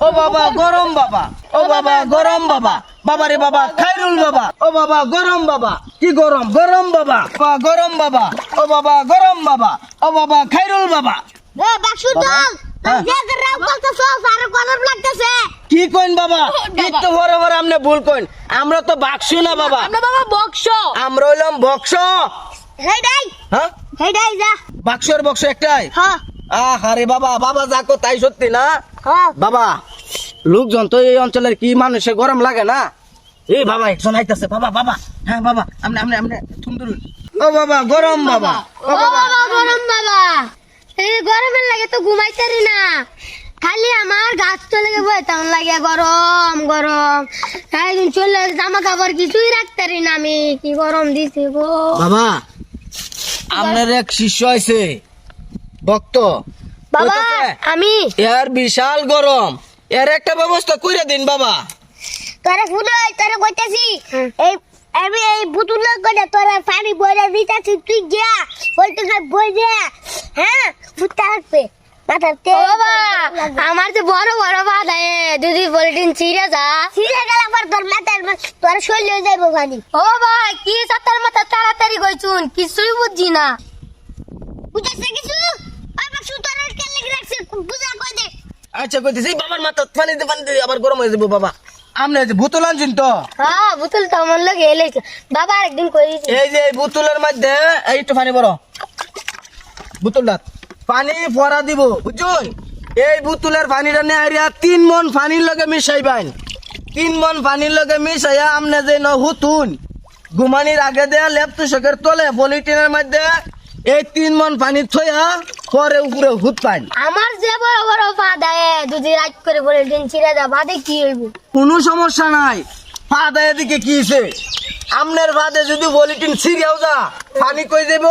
ও বাবা গরম বাবা। ও বাবা গরম বাবা। বাবা রে বাবা খাইরুল বাবা। ও বাবা গরম বাবা। কি গরম? গরম বাবা। বাবা গরম বাবা। ও বাবা গরম বাবা। ও বাবা খাইরুল বাবা। এ দল হ্যাঁ। কি কইন বাবা? একটু বড় বড় আপনি ভুল কইন। আমরা তো বাক্সু না বাবা। আমরা বাবা বক্স। আমরা হইলাম বক্স। হেই ডাই। হ্যাঁ? হেই ডাই যা। বাক্সর বক্স একটাই? হ্যাঁ। আহ আরে বাবা বাবা যাকো তাই সত্যি না? হ্যাঁ। বাবা লোকজন তো এই অঞ্চলের কি মানুষের গরম লাগে না? এই বাবা একজন আইতাছে। বাবা বাবা হ্যাঁ বাবা আমনে আমনে আমনে সুন্দর ও বাবা গরম বাবা। ও বাবা গরম বাবা। এই গরমের লাগে তো ঘুমাইতারি না। খালি আমার গাছ তো লেগে বই তেমন লাগে গরম গরম। একদিন চলে জামা কাপড় কিছুই রাখতারি না আমি। কি গরম দিছে গো। বাবা আপনার এক শিষ্য আছে ভক্ত। বাবা আমি এর বিশাল গরম। এর একটা ব্যবস্থা করে দিন বাবা। তোরে ফুল তোরে কইতাছি এই আমি এই বুতুল করে তোরে পানি বইরে দিতাছি তুই যা বলতে না বই যা হ্যাঁ ফুটতে থাকবে বাবা আমার তো বড় বড় বাধা যদি পলিটিন ছিঁড়ে যা। ছিঁড়ে গেলে আবার তোর মাথার তোর শরীর হয়ে যাইব খানি ও বাবা কি সাতার মাথা তাড়াতাড়ি কইছুন কিছুই বুঝছি না। বুঝাচ্ছে কিছু? আমার সুতরার কেলে রাখছে বুঝা কই দে। আচ্ছা কইতেছি বাবার মাথা পানি দে পানি দে আবার গরম হয়ে যাব বাবা। আপনি যে বোতল আনছেন তো? হ্যাঁ বুতুল তো আমার লোক এলেছে বাবা একদিন করেছি এই যে এই বোতলের মধ্যে এই একটু পানি বড় বোতলটা পানি ভরা দিব বুঝুন এই বোতলের পানিটা নিয়ে আইরা তিন মন পানির লগে মিশাইবেন। তিন মন পানির লগে মিশাইয়া আমনে যে ন হুতুন ঘুমানির আগে দেয়া লেপ তুষকের তলে পলিটিনের মধ্যে এই তিন মন পানি থইয়া পরে উপরে হুত পাইন আমার যে বড় বড় পা দেয় যদি রাত করে বলে দিন ছিঁড়ে যা বাদে কি হইব? কোনো সমস্যা নাই। ফাদা এদিকে কি হইছে? আমনের বাদে যদি পলিটিন ছিড়িয়াও যা পানি কই দেব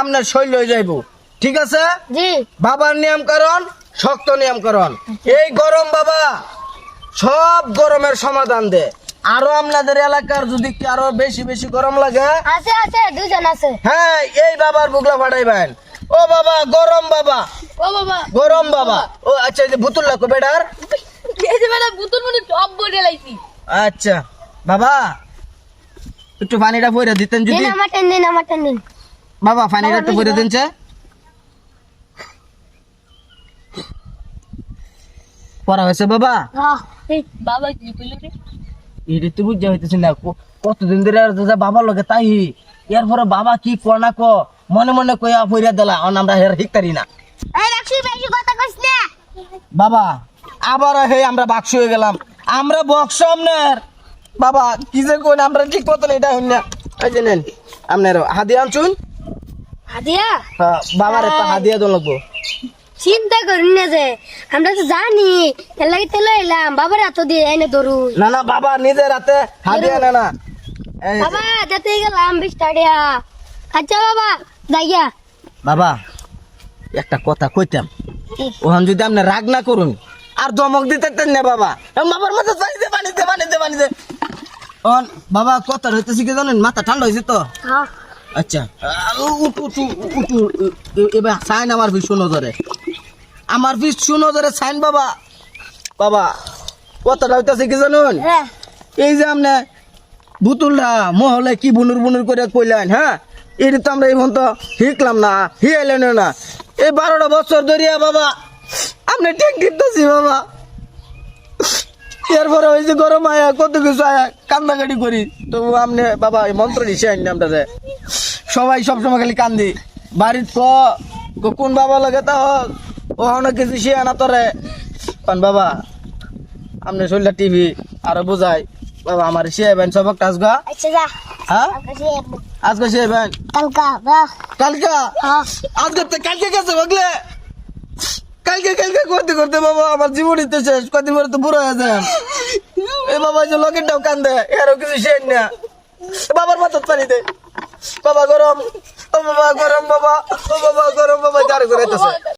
আমনের শৈল হয়ে যাইব। ঠিক আছে? জি। বাবার নিয়ম কারণ শক্ত নিয়ম কারণ এই গরম বাবা সব গরমের সমাধান দে। আরও আপনাদের এলাকার যদি আরও বেশি বেশি গরম লাগে? আছে আছে দুজন আছে। হ্যাঁ এই বাবার বুকলা ফাটাইবেন। ও বাবা গরম বাবা। ও বাবা। গরম বাবা। ও আচ্ছা এই যে বুতুল লাগো বেটার। এই যে ম্যাডাম বুতুল মনে টপ বলে লাইছি। আচ্ছা বাবা একটু পানিটা পরে দিতেন যদি। দিন আমার টেন দিন আমার টেন দিন বাবা পানিটা একটু পরে দিন চা পড়া হয়েছে বাবা। হ্যাঁ বাবা কি কইলো রে? এটা তো বুঝতে হইতেছি না কতদিন ধরে বাবার লগে তাই। এরপরে বাবা কি কর না ক মনে মনে কইয়া পইরা দিলা অন আমরা হের হিকতারি না। এই রাখছি বেশি কথা কইছ না। বাবা আবার হে আমরা বাক্স হয়ে গেলাম। আমরা বক্স আপনার বাবা কি যে কোন আমরা ঠিক মতন এটা হইন না। এই যে নেন আপনার হাদিয়া আনছুন। হাদিয়া? হ্যাঁ, বাবার একটা হাদিয়া দোন লাগবো। চিন্তা করি না যে আমরা তো জানি এর লাগে তেলে এলাম বাবার এত দিয়ে এনে ধরুন। না না বাবা নিজের হাতে হাদিয়া না না। বাবা যেতে গেলাম বিশ টাকা আচ্ছা বাবা যাইয়া বাবা একটা কথা কইতাম। ওখান যদি আপনি রাগ না করুন আর দমক দিতে না বাবা। বাবার মাথা পানি দে পানি দে পানি দে পানি দে। বাবা কথা হইতেছে কি জানেন? মাথা ঠান্ডা হয়েছে তো? হ্যাঁ। আচ্ছা উঠু উঠু উঠু এবার সাইন আমার ভীষণ নজরে আমার ভীষণ নজরে সাইন বাবা। বাবা কথাটা হইতেছে কি জানুন? হ্যাঁ। এই যে আপনি বুতুলটা মহলে কি বুনুর বুনুর করে কইলেন হ্যাঁ? এটা তো আমরা এখন তো শিখলাম না হিয়াইলেন না। এই বারোটা বছর ধরিয়া বাবা আপনি ট্যাঙ্ক দিতেছি বাবা। এরপরে ওই যে গরম আয়া কত কিছু আয়া কান্দাকাটি করি। তো আপনি বাবা এই মন্ত্র দিছে আইন আপনাদের সবাই সবসময় খালি কান্দি। বাড়ির তো কোন বাবা লাগে তা ও অনেক কিছু সে আনা তোরে। কারণ বাবা আপনি শরীরটা টিভি আরও বুঝাই বাবা আমার শিয়াবেন সবক টাসগা আচ্ছা যা। হ্যাঁ? কাছে সে শিয়াবেন কালকা কালকা? হ্যাঁ। আজকে তো কালকে গেছে বগলে কালকে কালকে করতে করতে বাবা আমার জীবনই তো শেষ। কদিন পরে তো বুড়ো হয়ে যায় এ বাবা যে লকেটটাও কান্দে। এরও কিছু শেষ না। বাবার মাথার পানি দে। বাবা গরম। ও বাবা গরম বাবা। ও বাবা গরম বাবা। যার করে